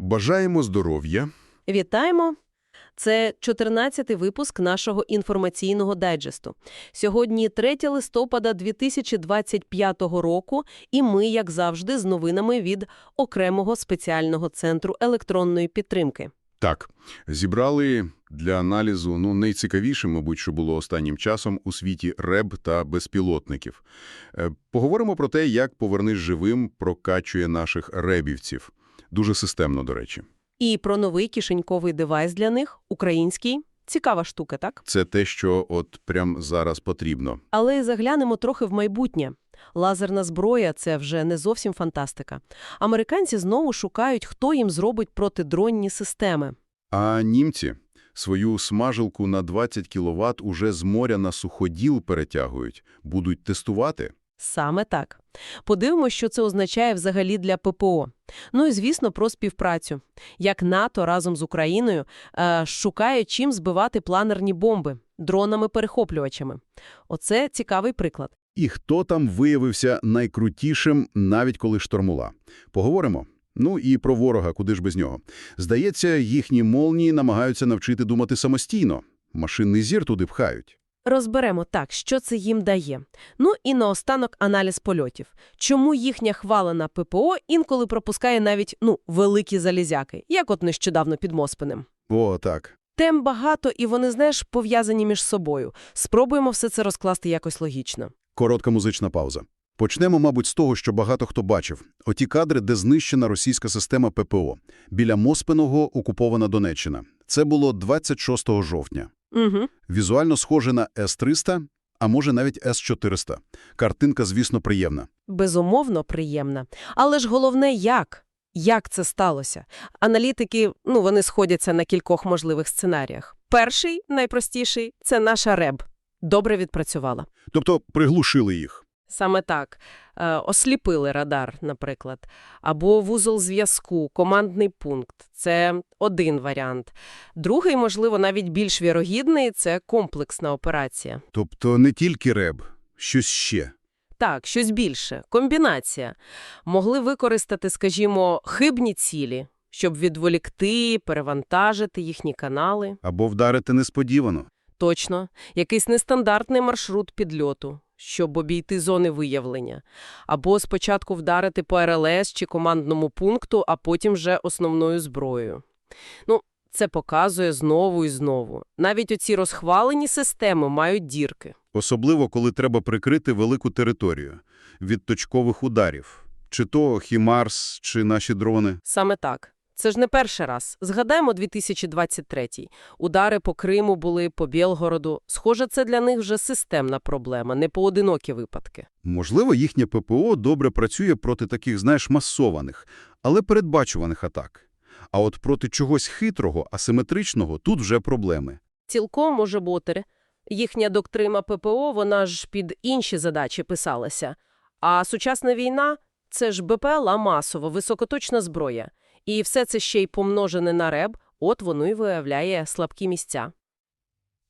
Бажаємо здоров'я. Вітаємо! Це 14-й випуск нашого інформаційного дайджесту. Сьогодні 3 листопада 2025 року, і ми, як завжди, з новинами від окремого спеціального центру електронної підтримки. Так, зібрали для аналізу ну, найцікавіше, мабуть, що було останнім часом у світі РЕБ та безпілотників. Е, Поговоримо про те, як «Повернись живим» прокачує наших ребівців. Дуже системно, до речі. І про новий кишеньковий девайс для них – український. Цікава штука, так? Це те, що от прям зараз потрібно. Але заглянемо трохи в майбутнє. Лазерна зброя – це вже не зовсім фантастика. Американці знову шукають, хто їм зробить протидронні системи. А німці свою смажилку на 20 кВт уже з моря на суходіл перетягують. Будуть тестувати? Саме так. Подивимося, що це означає взагалі для ППО. Ну і, звісно, про співпрацю. Як НАТО разом з Україною е, шукає, чим збивати планерні бомби – дронами-перехоплювачами. Оце цікавий приклад. І хто там виявився найкрутішим, навіть коли штормула? Поговоримо. Ну і про ворога, куди ж без нього. Здається, їхні молнії намагаються навчити думати самостійно. Машинний зір туди пхають. Розберемо так, що це їм дає. Ну і наостанок аналіз польотів. Чому їхня хвалена ППО інколи пропускає навіть, ну, великі залізяки, як от нещодавно під Моспинем. О, так. Тем багато, і вони, знаєш, пов'язані між собою. Спробуємо все це розкласти якось логічно. Коротка музична пауза. Почнемо, мабуть, з того, що багато хто бачив. Оті кадри, де знищена російська система ППО. Біля Моспиного окупована Донеччина. Це було 26 жовтня. Угу. Візуально схоже на С-300, а може навіть С-400. Картинка, звісно, приємна. Безумовно, приємна. Але ж головне, як? Як це сталося? Аналітики, ну, вони сходяться на кількох можливих сценаріях. Перший, найпростіший, це наша РЕБ. Добре відпрацювала. Тобто приглушили їх. Саме так. Е, осліпили радар, наприклад. Або вузол зв'язку, командний пункт. Це один варіант. Другий, можливо, навіть більш вірогідний – це комплексна операція. Тобто не тільки РЕБ, щось ще. Так, щось більше. Комбінація. Могли використати, скажімо, хибні цілі, щоб відволікти, перевантажити їхні канали. Або вдарити несподівано. Точно. Якийсь нестандартний маршрут підльоту, щоб обійти зони виявлення. Або спочатку вдарити по РЛС чи командному пункту, а потім вже основною зброєю. Ну, це показує знову і знову. Навіть оці розхвалені системи мають дірки. Особливо, коли треба прикрити велику територію від точкових ударів. Чи то Хімарс, чи наші дрони. Саме так. Це ж не перший раз. Згадаємо 2023-й. Удари по Криму були, по Білгороду. Схоже, це для них вже системна проблема, не поодинокі випадки. Можливо, їхнє ППО добре працює проти таких, знаєш, масованих, але передбачуваних атак. А от проти чогось хитрого, асиметричного тут вже проблеми. Цілком може бути. Їхня доктрина ППО, вона ж під інші задачі писалася. А сучасна війна – це ж БПЛА масово, високоточна зброя. І все це ще й помножене на РЕБ, от воно й виявляє слабкі місця.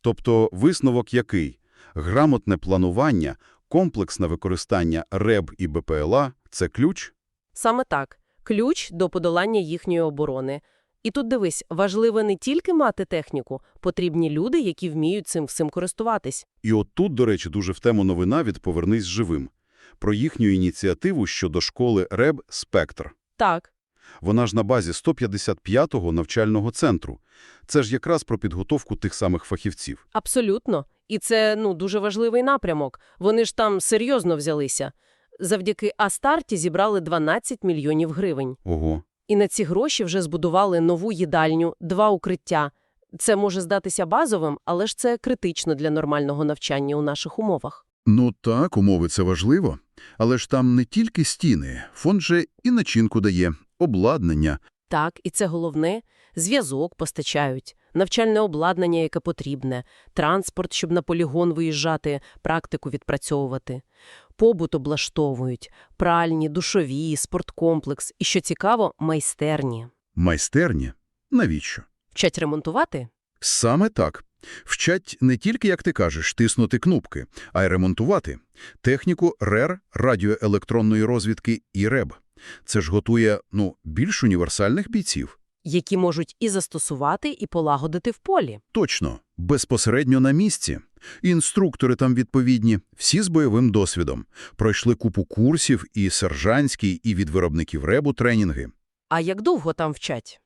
Тобто висновок який? Грамотне планування, комплексне використання РЕБ і БПЛА – це ключ? Саме так. Ключ до подолання їхньої оборони. І тут, дивись, важливо не тільки мати техніку, потрібні люди, які вміють цим всім користуватись. І от тут, до речі, дуже в тему новина від «Повернись живим» про їхню ініціативу щодо школи РЕБ «Спектр». Так, Вона ж на базі 155-го навчального центру. Це ж якраз про підготовку тих самих фахівців. абсолютно. І це, ну, дуже важливий напрямок. Вони ж там серйозно взялися. Завдяки Астарті зібрали 12 мільйонів гривень. Ого. І на ці гроші вже збудували нову їдальню, два укриття. Це може здатися базовим, але ж це критично для нормального навчання у наших умовах. Ну так, умови – це важливо. Але ж там не тільки стіни. Фонд же і начинку дає, обладнання. Так, і це головне – зв'язок постачають, навчальне обладнання, яке потрібне, транспорт, щоб на полігон виїжджати, практику відпрацьовувати. Побут облаштовують, пральні, душові, спорткомплекс і, що цікаво, майстерні. Майстерні? Навіщо? Вчать ремонтувати? Саме так. Вчать не тільки, як ти кажеш, тиснути кнопки, а й ремонтувати. Техніку РЕР, радіоелектронної розвідки і РЕБ. Це ж готує, ну, більш універсальних бійців. які можуть і застосувати, і полагодити в полі. Точно, безпосередньо на місці. Інструктори там відповідні, всі з бойовим досвідом. Пройшли купу курсів і сержантські, і від виробників ребу тренінги. А як довго там вчать?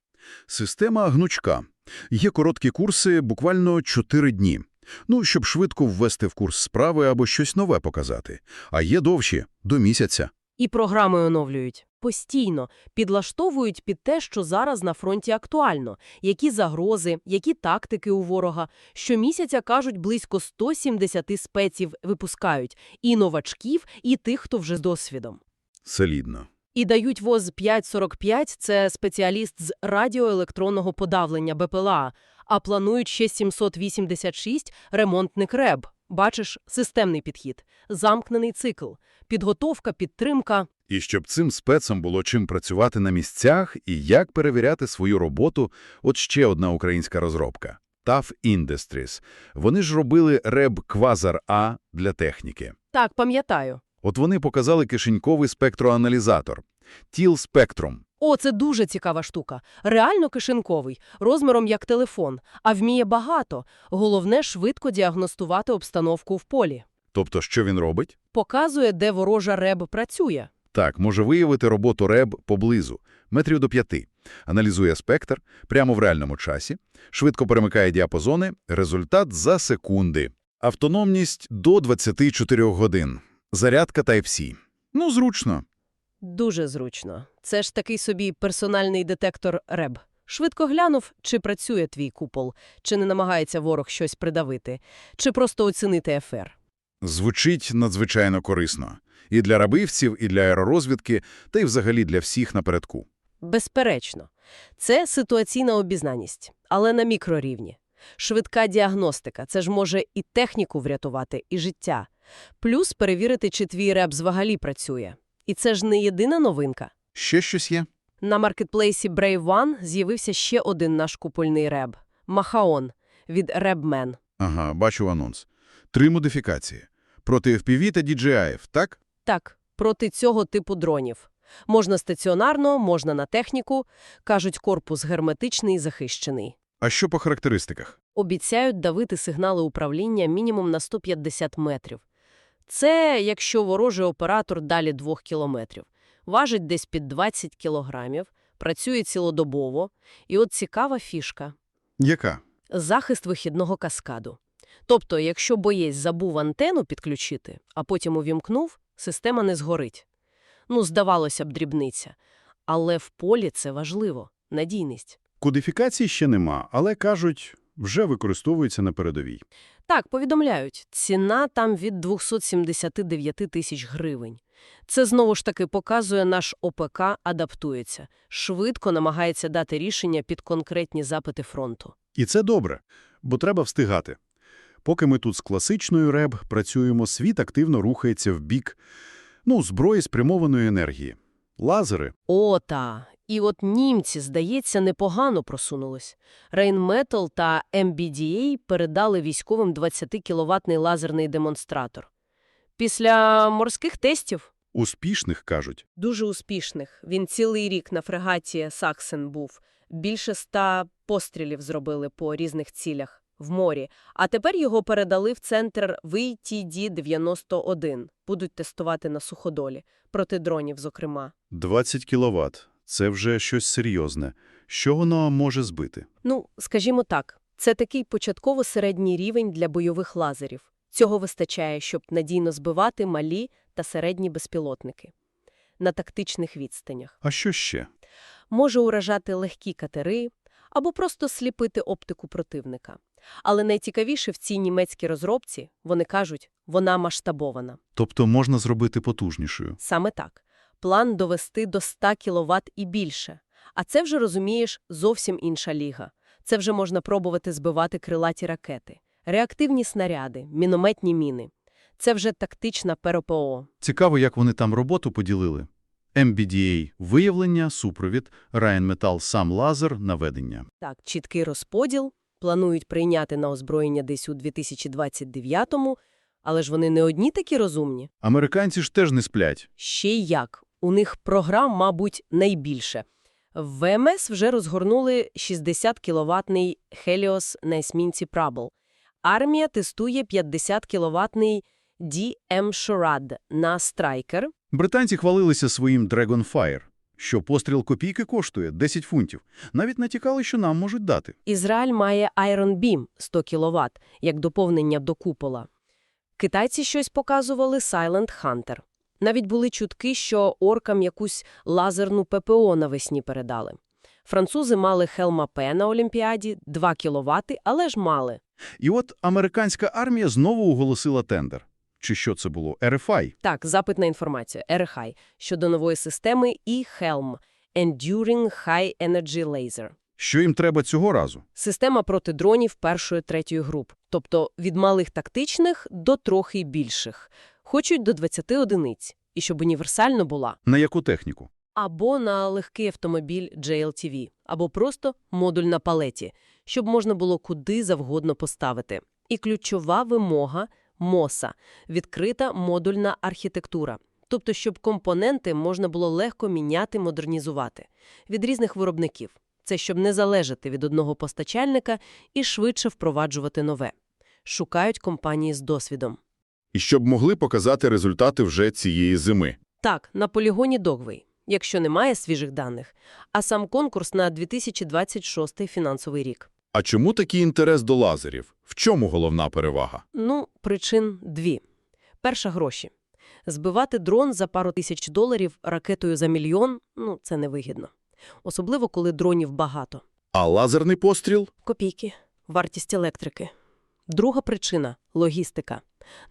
Система гнучка. Є короткі курси, буквально 4 дні. Ну, щоб швидко ввести в курс справи або щось нове показати. А є довші – до місяця. І програми оновлюють. Постійно підлаштовують під те, що зараз на фронті актуально. Які загрози, які тактики у ворога. Щомісяця, кажуть, близько 170 спеців випускають. І новачків, і тих, хто вже з досвідом. Солідно. І дають ВОЗ 545 – це спеціаліст з радіоелектронного подавлення БПЛА, а планують ще 786 – ремонтник РЕБ. Бачиш, системний підхід, замкнений цикл, підготовка, підтримка. І щоб цим спецам було чим працювати на місцях і як перевіряти свою роботу, от ще одна українська розробка – TAF Industries. Вони ж робили реб Quasar-A для техніки. Так, пам'ятаю. От вони показали кишеньковий спектроаналізатор – TIL Spectrum. О, це дуже цікава штука. Реально кишеньковий, розміром як телефон, а вміє багато. Головне – швидко діагностувати обстановку в полі. Тобто, що він робить? Показує, де ворожа РЕБ працює. Так, може виявити роботу РЕБ поблизу, метрів до п'яти. Аналізує спектр прямо в реальному часі, швидко перемикає діапазони, результат за секунди. Автономність до 24 годин. Зарядка Type-C. Ну, зручно. Дуже зручно. Це ж такий собі персональний детектор РЕБ. Швидко глянув, чи працює твій купол, чи не намагається ворог щось придавити, чи просто оцінити ефер. Звучить надзвичайно корисно. І для рабивців, і для аеророзвідки, та й взагалі для всіх напередку. Безперечно. Це ситуаційна обізнаність, але на мікрорівні. Швидка діагностика – це ж може і техніку врятувати, і життя. Плюс перевірити, чи твій реп взагалі працює. І це ж не єдина новинка. Ще щось є? На маркетплейсі Brave One з'явився ще один наш купольний реб – Махаон від RebMan. Ага, бачу анонс. Три модифікації. Проти FPV та DJI, так? Так, проти цього типу дронів. Можна стаціонарно, можна на техніку. Кажуть, корпус герметичний і захищений. А що по характеристиках? Обіцяють давити сигнали управління мінімум на 150 метрів. Це якщо ворожий оператор далі 2 кілометрів. Важить десь під 20 кілограмів, працює цілодобово. І от цікава фішка Яка? – захист вихідного каскаду. Тобто, якщо боєць забув антенну підключити, а потім увімкнув, система не згорить. Ну, здавалося б, дрібниця. Але в полі це важливо – надійність. Кодифікації ще нема, але, кажуть, вже використовується на передовій. Так, повідомляють, ціна там від 279 тисяч гривень. Це знову ж таки показує, наш ОПК адаптується, швидко намагається дати рішення під конкретні запити фронту. І це добре, бо треба встигати. Поки ми тут з класичною РЕБ працюємо, світ активно рухається в бік, ну, зброї спрямованої енергії. Лазери. О, та! І от німці, здається, непогано просунулись. Rheinmetall та MBDA передали військовим 20-кіловатний лазерний демонстратор. Після морських тестів Успішних, кажуть. Дуже успішних. Він цілий рік на фрегаті «Саксен» був. Більше ста пострілів зробили по різних цілях в морі. А тепер його передали в центр VTD-91. Будуть тестувати на суходолі. Проти дронів, зокрема. 20 кіловат. Це вже щось серйозне. Що воно може збити? Ну, скажімо так, це такий початково-середній рівень для бойових лазерів. Цього вистачає, щоб надійно збивати малі та середні безпілотники. На тактичних відстанях. А що ще? може уражати легкі катери або просто сліпити оптику противника. Але найцікавіше в цій німецькій розробці, вони кажуть, вона масштабована. Тобто можна зробити потужнішою. Саме так. План довести до 100 кВт і більше. А це вже, розумієш, зовсім інша ліга. Це вже можна пробувати збивати крилаті ракети, реактивні снаряди, мінометні міни. Це вже тактична ПРПО. Цікаво, як вони там роботу поділили. MBDA – виявлення, супровід, Rheinmetall – сам лазер, наведення. Так, чіткий розподіл. Планують прийняти на озброєння десь у 2029-му, але ж вони не одні такі розумні. Американці ж теж не сплять. Ще й як. У них програм, мабуть, найбільше. В ВМС вже розгорнули 60 кіловатний Helios на есмінці Prabal. Армія тестує 50 кіловатний DM Shorad на Striker. Британці хвалилися своїм Dragonfire, що постріл копійки коштує 10 фунтів. Навіть натякали, що нам можуть дати. Ізраїль має Iron Beam 100 кВт, як доповнення до купола. Китайці щось показували Silent Hunter. Навіть були чутки, що оркам якусь лазерну ППО навесні передали. Французи мали Хелма П на Олімпіаді, 2 кВт, але ж мали. І от американська армія знову оголосила тендер. Чи що це було? RFI. Так, запит на інформацію, РХАЙ, щодо нової системи і Helm – Enduring High Energy Laser. Що їм треба цього разу? Система проти дронів першої третьої груп, тобто від малих тактичних до трохи більших. Хочуть до 20 одиниць, і щоб універсально була. На яку техніку? Або на легкий автомобіль JLTV, або просто модуль на палеті, щоб можна було куди завгодно поставити. І ключова вимога – МОСА – відкрита модульна архітектура. Тобто, щоб компоненти можна було легко міняти, модернізувати. Від різних виробників. Це щоб не залежати від одного постачальника і швидше впроваджувати нове. Шукають компанії з досвідом. І щоб могли показати результати вже цієї зими. Так, на полігоні Догвей, якщо немає свіжих даних, а сам конкурс на 2026 фінансовий рік. А чому такий інтерес до лазерів? В чому головна перевага? Ну, причин дві. Перша – гроші. Збивати дрон за пару тисяч доларів ракетою за мільйон – ну, це невигідно. Особливо, коли дронів багато. А лазерний постріл? Копійки, вартість електрики. Друга причина – логістика.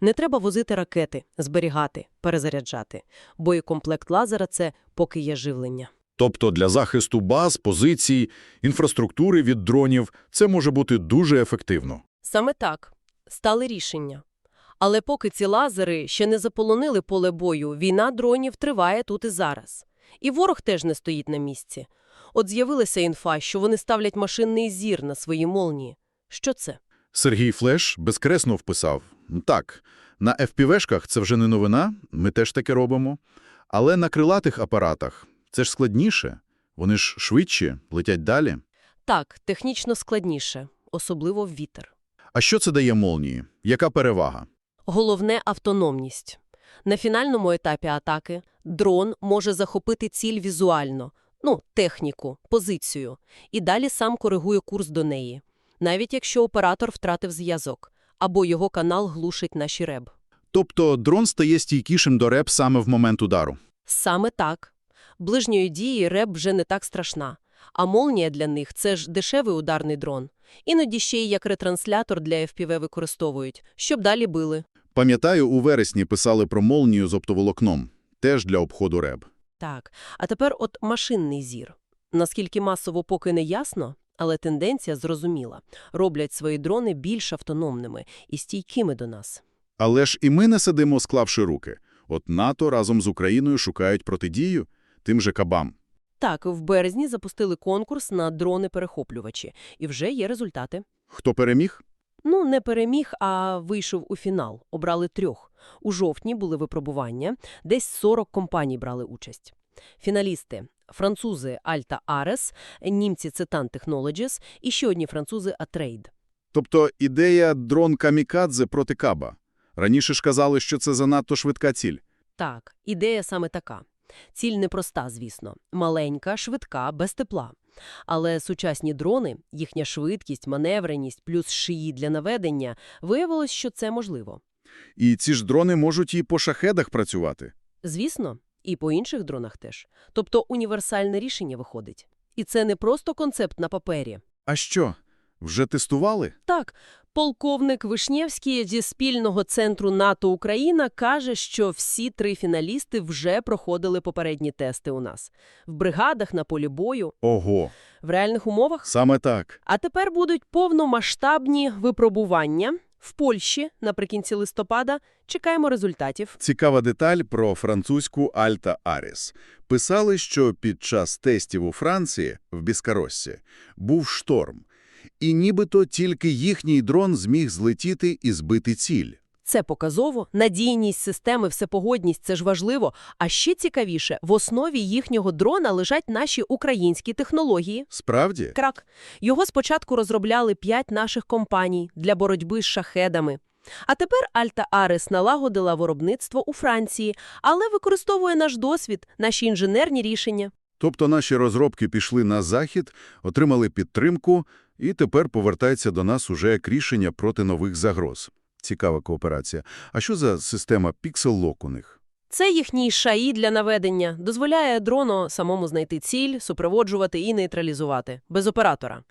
Не треба возити ракети, зберігати, перезаряджати. Боєкомплект лазера – це поки є живлення. Тобто для захисту баз, позицій, інфраструктури від дронів це може бути дуже ефективно. Саме так. Стали рішення. Але поки ці лазери ще не заполонили поле бою, війна дронів триває тут і зараз. І ворог теж не стоїть на місці. От з'явилася інфа, що вони ставлять машинний зір на свої молнії. Що це? Сергій Флеш безкресно вписав. Так, на FPV-шках це вже не новина, ми теж таке робимо. Але на крилатих апаратах це ж складніше. Вони ж швидші, летять далі. Так, технічно складніше, особливо в вітер. А що це дає молнії? Яка перевага? Головне – автономність. На фінальному етапі атаки дрон може захопити ціль візуально, ну, техніку, позицію, і далі сам коригує курс до неї, навіть якщо оператор втратив зв'язок, або його канал глушить наші реб. Тобто дрон стає стійкішим до реп саме в момент удару. Саме так. Ближньої дії реб вже не так страшна, а молнія для них – це ж дешевий ударний дрон. Іноді ще й як ретранслятор для FPV використовують, щоб далі били. Пам'ятаю, у вересні писали про молнію з оптоволокном, теж для обходу реб. Так, а тепер от машинний зір. Наскільки масово поки не ясно, але тенденція зрозуміла. Роблять свої дрони більш автономними і стійкими до нас. Але ж і ми не сидимо, склавши руки. От НАТО разом з Україною шукають протидію тим же кабам. Так, в березні запустили конкурс на дрони-перехоплювачі, і вже є результати. Хто переміг? Ну, не переміг, а вийшов у фінал. Обрали трьох. У жовтні були випробування, десь 40 компаній брали участь. Фіналісти – французи Alta Ares, німці Cetan Technologies і ще одні французи Atrade. Тобто ідея дрон-камікадзе проти каба. Раніше ж казали, що це занадто швидка ціль. Так, ідея саме така. Ціль непроста, звісно. Маленька, швидка, без тепла. Але сучасні дрони, їхня швидкість, маневреність плюс шиї для наведення, виявилось, що це можливо. І ці ж дрони можуть і по шахедах працювати. Звісно, і по інших дронах теж. Тобто універсальне рішення виходить. І це не просто концепт на папері. А що, вже тестували? Так, полковник Вишнєвський зі спільного центру НАТО-Україна каже, що всі три фіналісти вже проходили попередні тести у нас. В бригадах, на полі бою, Ого, в реальних умовах. саме так. А тепер будуть повномасштабні випробування в Польщі наприкінці листопада. Чекаємо результатів. Цікава деталь про французьку Альта Аріс. Писали, що під час тестів у Франції, в Біскароссі, був шторм. І нібито тільки їхній дрон зміг злетіти і збити ціль. Це показово, надійність системи, всепогодність – це ж важливо. А ще цікавіше, в основі їхнього дрона лежать наші українські технології. Справді? Крак. Його спочатку розробляли п'ять наших компаній для боротьби з шахедами. А тепер Альта Арес налагодила виробництво у Франції, але використовує наш досвід, наші інженерні рішення. Тобто наші розробки пішли на захід, отримали підтримку і тепер повертаються до нас уже як рішення проти нових загроз. Цікава кооперація. А що за система Pixel Lock у них? Це їхній ШАІ для наведення, дозволяє дрону самому знайти ціль, супроводжувати і нейтралізувати, без оператора.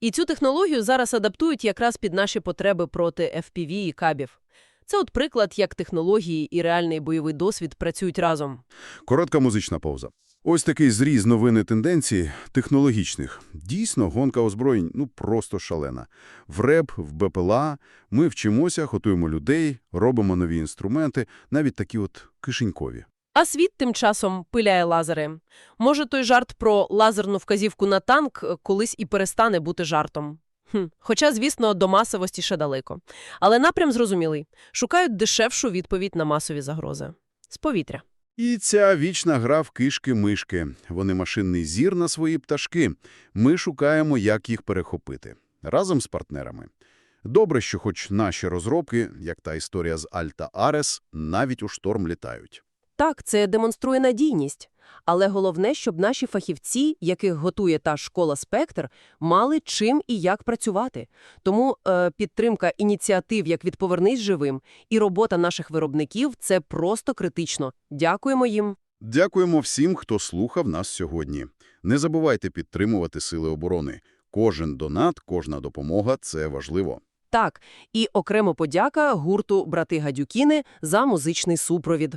І цю технологію зараз адаптують якраз під наші потреби проти FPV і кабів. Це от приклад, як технології і реальний бойовий досвід працюють разом. Коротка музична пауза. Ось такий зріз новини тенденцій технологічних. Дійсно, гонка озброєнь ну просто шалена. В РЕБ, в БПЛА ми вчимося, готуємо людей, робимо нові інструменти, навіть такі от кишенькові. А світ тим часом пиляє лазери. Може, той жарт про лазерну вказівку на танк колись і перестане бути жартом. Хм. Хоча, звісно, до масовості ще далеко. Але напрям зрозумілий. Шукають дешевшу відповідь на масові загрози. З повітря. І ця вічна гра в кишки-мишки. Вони машинний зір на свої пташки. Ми шукаємо, як їх перехопити. Разом з партнерами. Добре, що хоч наші розробки, як та історія з Альта Арес, навіть у шторм літають. Так, це демонструє надійність. Але головне, щоб наші фахівці, яких готує та школа «Спектр», мали чим і як працювати. Тому е, підтримка ініціатив, як від «Повернись живим» і робота наших виробників – це просто критично. Дякуємо їм. Дякуємо всім, хто слухав нас сьогодні. Не забувайте підтримувати Сили оборони. Кожен донат, кожна допомога – це важливо. Так, і окремо подяка гурту «Брати Гадюкіни» за музичний супровід.